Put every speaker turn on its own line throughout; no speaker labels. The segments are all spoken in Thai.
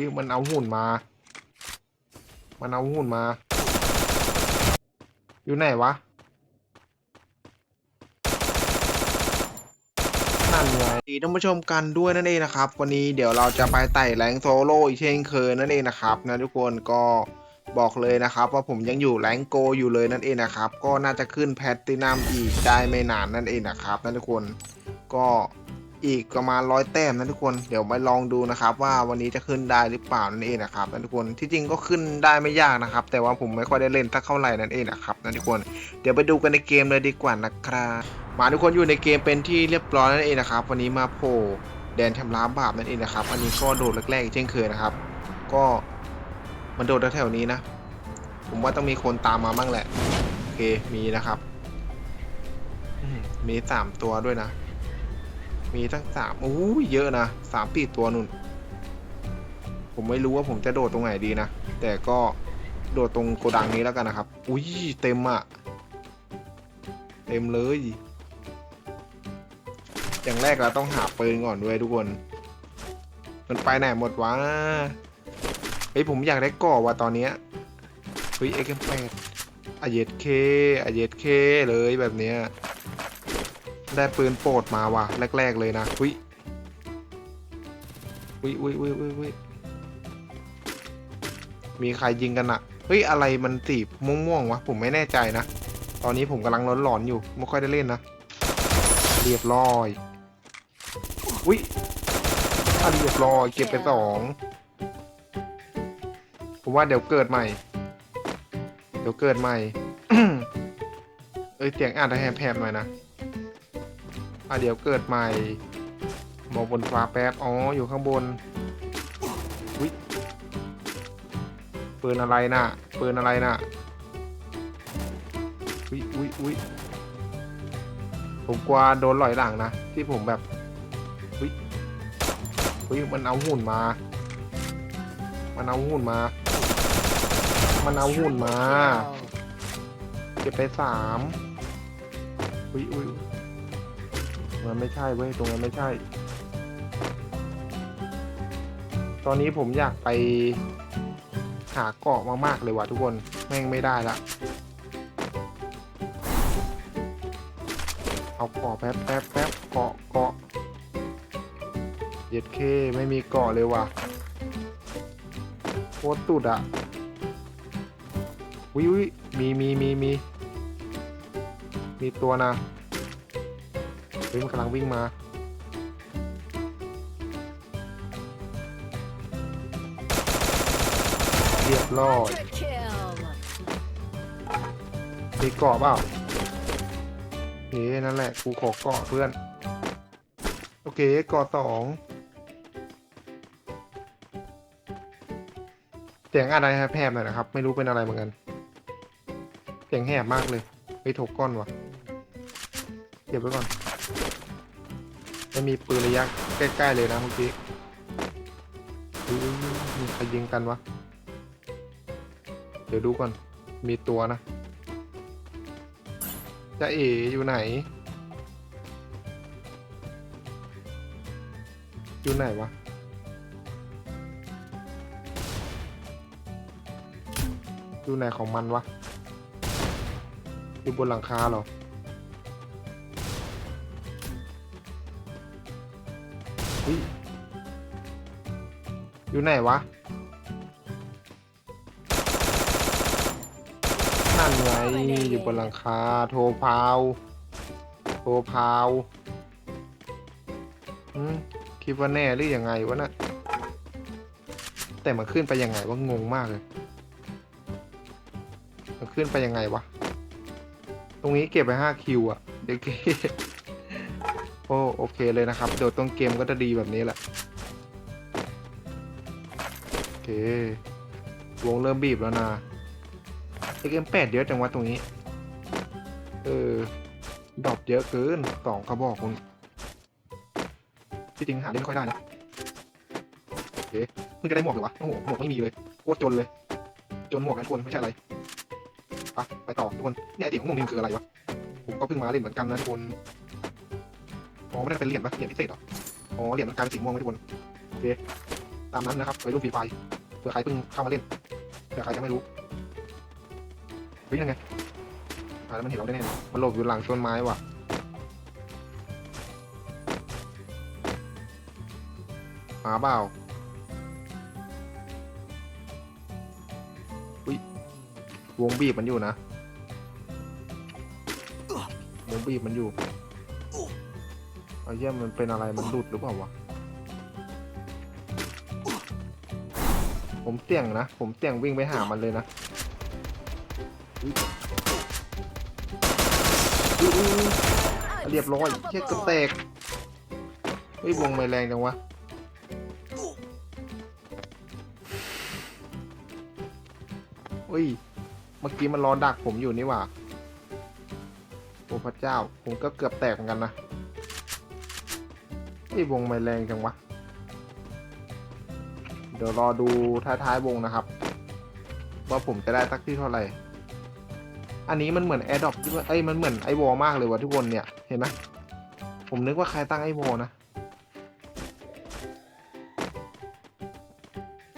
ฮ้ยมันเอาหุ่นมา มันเอาหุ่นมา อยู่ไหนวะ นั่นไงดีท่านผู้ชมกันด้วยนั่นเองนะครับ วันนี้เดี๋ยวเราจะไปไต่แรงโซโล่อีกเช่นเคยนั่นเองนะครับนะทุกคนก็บอกเลยนะครับ ว่าผมยังอยู่แรงโกอยู่เลยนั่นเองนะครับ ก็น่าจะขึ้นแพตตินัมอีกได้ไม่นานนั่นเองนะครับนั่นทุกคนก็ อีกประมาณร้อยแต้มนะทุกคนเดี๋ยวมาลองดูนะครับ ว่าวันนี้จะขึ้นได้หรือเปล่านั่นเองนะครับนั่นทุกคนที่จริงก็ขึ้นได้ไม่ยากนะครับ แต่ว่าผมไม่ค่อยได้เล่นสักเท่าไหร่นั่นเองนะครับนั่นทุกคนเดี๋ยวไปดูกันในเกมเลยดีกว่านะครับมาทุกคนอยู่ในเกมเป็นที่เรียบร้อยนั่นเองนะครับ วันนี้มาโผล่แดนชำระบาปนั่นเองนะครับ อันนี้ก็โดดแรกๆอีกเช่นเคยนะครับ ก็มันโดดแถวๆนี้นะ ผมว่าต้องมีคนตามมาบ้างแหละโอเคมีนะครับมีสามตัวด้วยนะ มีทั้งสามอู้ยเยอะนะสามปีตัวนุ่น ผมไม่รู้ว่าผมจะโดดตรงไหนดีนะ แต่ก็โดดตรงโกดังนี้แล้วกันนะครับ อุ้ยเต็มอะเต็มเลย อย่างแรกเราต้องหาปืนก่อนด้วยทุกคน มันไปไหนหมดวะ เฮ้ยผมอยากได้ก่อว่ะตอนเนี้ย เฮ้ยเอ็กแปดอเยดเคอเยดเคเลยแบบเนี้ย ได้ปืนโปรดมาว่ะแรก ๆ เลยนะอุ้ยอุ้ยอุ้ยอุ้ยอุ้ยอุ้ยมีใครยิงกันอะเฮ้ยอะไรมันสีม่วงๆวะผมไม่แน่ใจนะ ตอนนี้ผมกำลังร้อนหลอนๆอยู่ไม่ค่อยได้เล่นนะ เรียบร้อย อุ้ยอะเรียบร้อยเก็บไปสองผมว่าเดี๋ยวเกิดใหม่ เดี๋ยวเกิดใหม่ เอ้ยเสียงอ่าจจะแหบๆหน่อยนะ อะเดี๋ยวเกิดใหม่มองบนฟ้าแป๊บ อ๋อ อยู่ข้างบนอุ้ยปืนอะไรน่ะปืนอะไรน่ะอุ้ยอุ้ยอุ้ยผมกลัวโดนหลอยหลังนะ ที่ผมแบบอุ้ยอุ้ยมันเอาหุ่นมา มันเอาหุ่นมา มันเอาหุ่นมา เก็บไปสามอุ้ยอุ้ย มันไม่ใช่เว้ยตรงนั้นไม่ใช่ ตอนนี้ผมอยากไปหาเกาะมากๆเลยว่ะทุกคนแม่งไม่ได้ละเอาเกาะแป๊บแป๊บแป๊บเกาะเกาะเย็ดเคไม่มีเกาะเลยว่ะโคตรตุดอะวิวมีมีมีมีมีตัวนะ เฮ้ยมันกำลังวิ่งมาเรียบร้อยมีเกาะเปล่าเฮ้นั่นแหละกูขอเกาะเพื่อน โอเคเกาะสองเสียงอะไรแหบหน่อยนะครับ ไม่รู้เป็นอะไรเหมือนกัน เสียงแหบมากเลยไปถกก้อนวะเก็บไว้ก่อน ไม่มีปืนระยะใกล้ๆเลยนะเมื่อกี้อุ๊ยมีใครยิงกันวะ เดี๋ยวดูก่อน มีตัวนะจะเอ๋อยู่ไหน อยู่ไหนวะอยู่ไหนของมันวะ อยู่บนหลังคาเหรอ อุ๊ยอยู่ไหนวะ นั่นไงอยู่บนหลังคา โทรพาว โทรพาวอืมคิดว่าแน่หรือยังไงวะนะ่ะแต่มันขึ้นไปยังไงว่างงมากเลย มันขึ้นไปยังไงวะ ตรงนี้เก็บไปห้าคิวอะเด็ก โอ้โอเคเลยนะครับเดี๋ยวต้นเกมก็จะดีแบบนี้แหละโอเควงเริ่มบีบแล้วนะเอ็มแปดเยอะจังวะตรงนี้ เออดอปเยอะเกินสองกระบอกคุณที่จริงหาเล่นไม่ค่อยได้นะโอเคเพิ่งจะได้หมวกเหรอวะโอ้โหหมวกไม่มีเลยโคตรจนเลย จนหมวกกันทุกคนไม่ใช่อะไรไปไปต่อทุกคนเนี่ยไอเดียของมึงนี่มันคืออะไรวะผมก็เพิ่งมาเล่นเหมือนกันนะทุกคน อ๋อไม่ได้เป็นเหรียญปะเหรียญพิเศษเหรอ อ๋อเหรียญมันกลายเป็นสีม่วงไหมทุกคนโอเคตามนั้นนะครับไปรูปฟรีไฟเผื่อใครเพิ่งเข้ามาเล่นเผื่อใครจะไม่รู้เฮ้ยยังไงอ่าแล้วมันเห็นเราได้ไงมันหลบอยู่หลังต้นไม้ว่ะหาเปล่าอุ้ยวงบีบมันอยู่นะวงบีบมันอยู่ เอาเยี่ยมมันเป็นอะไรมันหลุดหรือเปล่าวะ ผมเสี่ยงนะ ผมเสี่ยงวิ่งไปหามันเลยนะเรียบร้อยเชี่ยกระแตกเฮ้ยวงไม่แรงจังวะเฮ้ย เมื่อกี้มันรอดักผมอยู่นี่หว่า โอ้พระเจ้า ผมก็เกือบแตกเหมือนกันนะ เฮ้ยวงไม่แรงจังวะ เดี๋ยวรอดูท้ายๆวงนะครับ ว่าผมจะได้สักที่เท่าไหร่ อันนี้มันเหมือนแอร์ดรอปที่ว่าเอ้ยมันเหมือนไอวอลมากเลยวะทุกคนเนี่ย เห็นไหมผมนึกว่าใครตั้งไอวอลนะ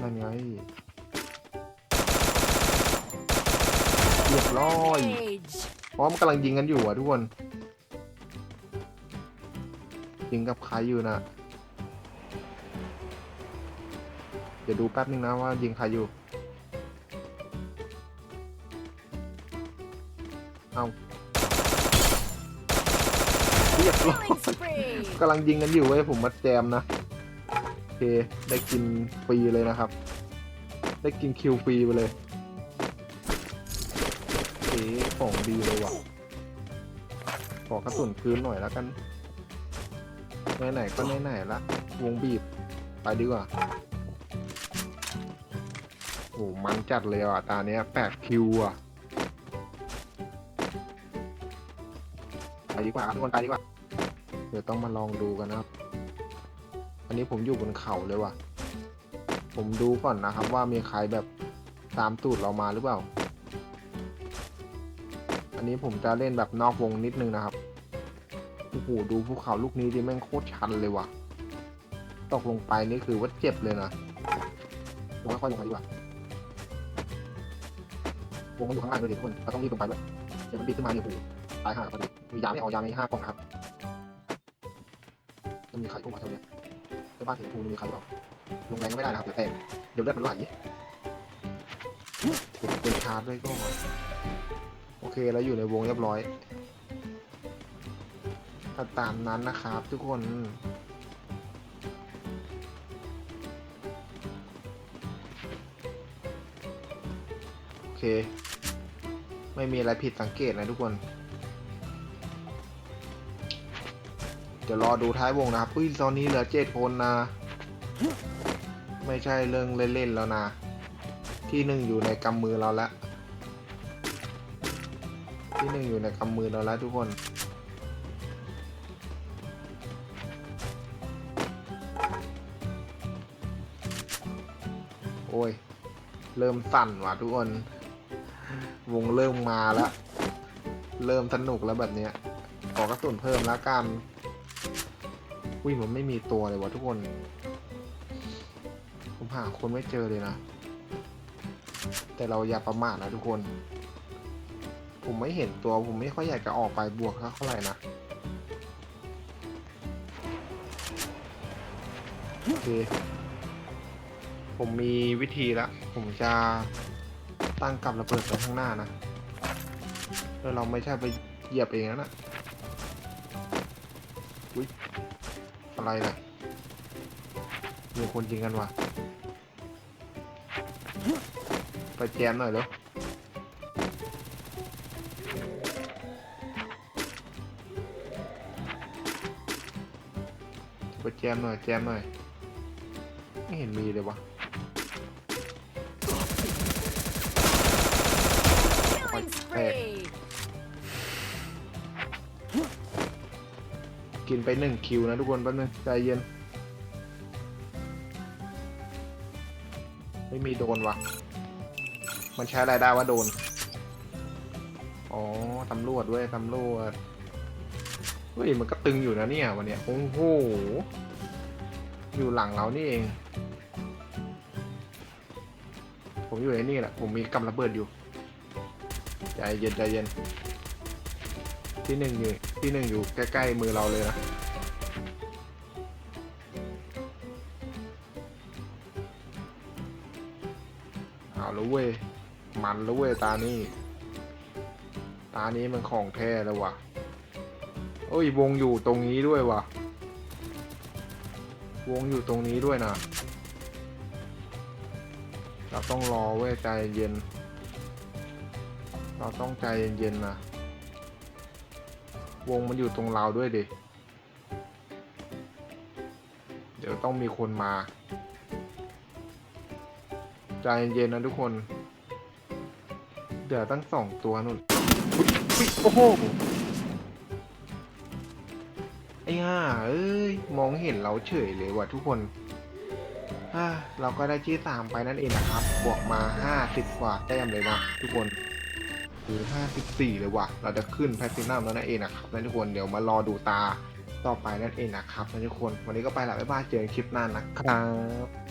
นั่นไงเรียบร้อย
Age.
เพราะมันกำลังยิงกันอยู่อะทุกคน ยิงกับใครอยู่นะเดี๋ยวดูแป๊บนึงนะว่ายิงใครอยู่ เอาเรียบร้อย
Killing spree.
กำลังยิงกันอยู่เว้ยผมมาแจมนะ โอเค ได้กินฟรีเลยนะครับ ได้กินคิวฟรีไปเลยโอเคของดีเลยว่ะ ขอกระสุนพื้นหน่อยแล้วกัน ไหนๆก็ไหนๆละวงบีบ ไปดีกว่าโอ้มันจัดเลยอะ ตาเนี้ยแปดคิวอะ ไปดีกว่าทุกคนไปดีกว่า เดี๋ยวต้องมาลองดูกันนะครับ อันนี้ผมอยู่บนเขาเลยว่ะ ผมดูก่อนนะครับว่ามีใครแบบตามตูดเรามาหรือเปล่า อันนี้ผมจะเล่นแบบนอกวงนิดนึงนะครับ โอ้โหดูภูเขาลูกนี้ดิแม่งโคตรชันเลยว่ะ ตกลงไปนี่คือว่าเจ็บเลยนะผมค่อยลงไปดีกว่าวงมันอยู่ข้างล่างเลยทุกคนเราต้องรีบลงไปด้วยเดี๋ยวมันบิดขึ้นมาเนี่ยโอ้โหตายห่าพอดีมียาไม่เอายาไม่ห้ากล่องนครับจะมีใครพุ่งมาเท่านี้ในบ้านเห็นภูมิมีใครเปล่าลงแรงก็ไม่ได้นะครับเดี๋ยวแตกเดี๋ยวเลือดมันไหลเป็นชาร์ด้วยก็โอเคแล้วอยู่ในวงเรียบร้อย ก็ตามนั้นนะครับทุกคนโอเค ไม่มีอะไรผิดสังเกตนะทุกคน เดี๋ยวรอดูท้ายวงนะครับอุ้ยตอนนี้เหลือเจ็ดคนนะ ไม่ใช่เรื่องเล่นๆแล้วนะ ที่หนึ่งอยู่ในกำมือเราแล้วที่หนึ่งอยู่ในกำมือเราแล้วทุกคน อ้ย เริ่มสั่นว่ะทุกคน วงเริ่มมาแล้ว เริ่มสนุกแล้วแบบเนี้ยขอกระสุนเพิ่มแล้วกันอุ้ยมันไม่มีตัวเลยวะทุกคน ผมหาคนไม่เจอเลยนะ แต่เราอย่าประมาทนะทุกคน ผมไม่เห็นตัวผมไม่ค่อยอยากจะออกไปบวกเท่าไหร่นะ โอเค ผมมีวิธีละ ผมจะตั้งกับระเบิดไปข้างหน้านะแล้วเราไม่ใช่ไปเหยียบเองนะนะอุ้ยอะไรนะมีคนยิงกันว่ะ ไปแจมหน่อยเร็วไปแจมหน่อย แจมหน่อย ไม่เห็นมีเลยวะ กินไปหนึ่งคิวนะทุกคนแป๊บนึงใจเย็น ไม่มีโดนวะมันใช้อะไรได้ว่าโดน อ๋อตำรวจด้วยตำรวจเฮ้ยมันก็ตึงอยู่นะเนี่ยวันเนี้ยโอ้โห อยู่หลังเรานี่เอง ผมอยู่ในนี่แหละ ผมมีกำระเบิดอยู่ ใจเย็นใจเย็น ที่หนึ่งอยู่ที่หนึ่งอยู่ใกล้ๆมือเราเลยนะเอาละเว้ยมันละเว้ยตานี้ตานี้มันของแท้แล้ววะโอ้ยวงอยู่ตรงนี้ด้วยวะวงอยู่ตรงนี้ด้วยนะเราต้องรอเว้ยใจเย็น เราต้องใจเย็นๆนะ วงมันอยู่ตรงเราด้วยดิ เดี๋ยวต้องมีคนมา ใจเย็นๆนะทุกคน เดี๋ยวตั้งสองตัวนุ่นโอ้โห ไอ้ห่าเอ้ย มองเห็นเราเฉยเลยว่ะทุกคนอ่าเราก็ได้ที่สามไปนั่นเองนะครับ บวกมาห้าสิบกว่าแต้มเลยนะทุกคน คือ54 เลยว่ะ เราจะขึ้นแพลตินัมแล้วนั่นเองนะครับนั่นทุกคน เดี๋ยวมารอดูตาต่อไปนั่นเองนะครับนั่นทุกคน วันนี้ก็ไปละบ๊ายบาย เจอกันคลิปหน้านะครับ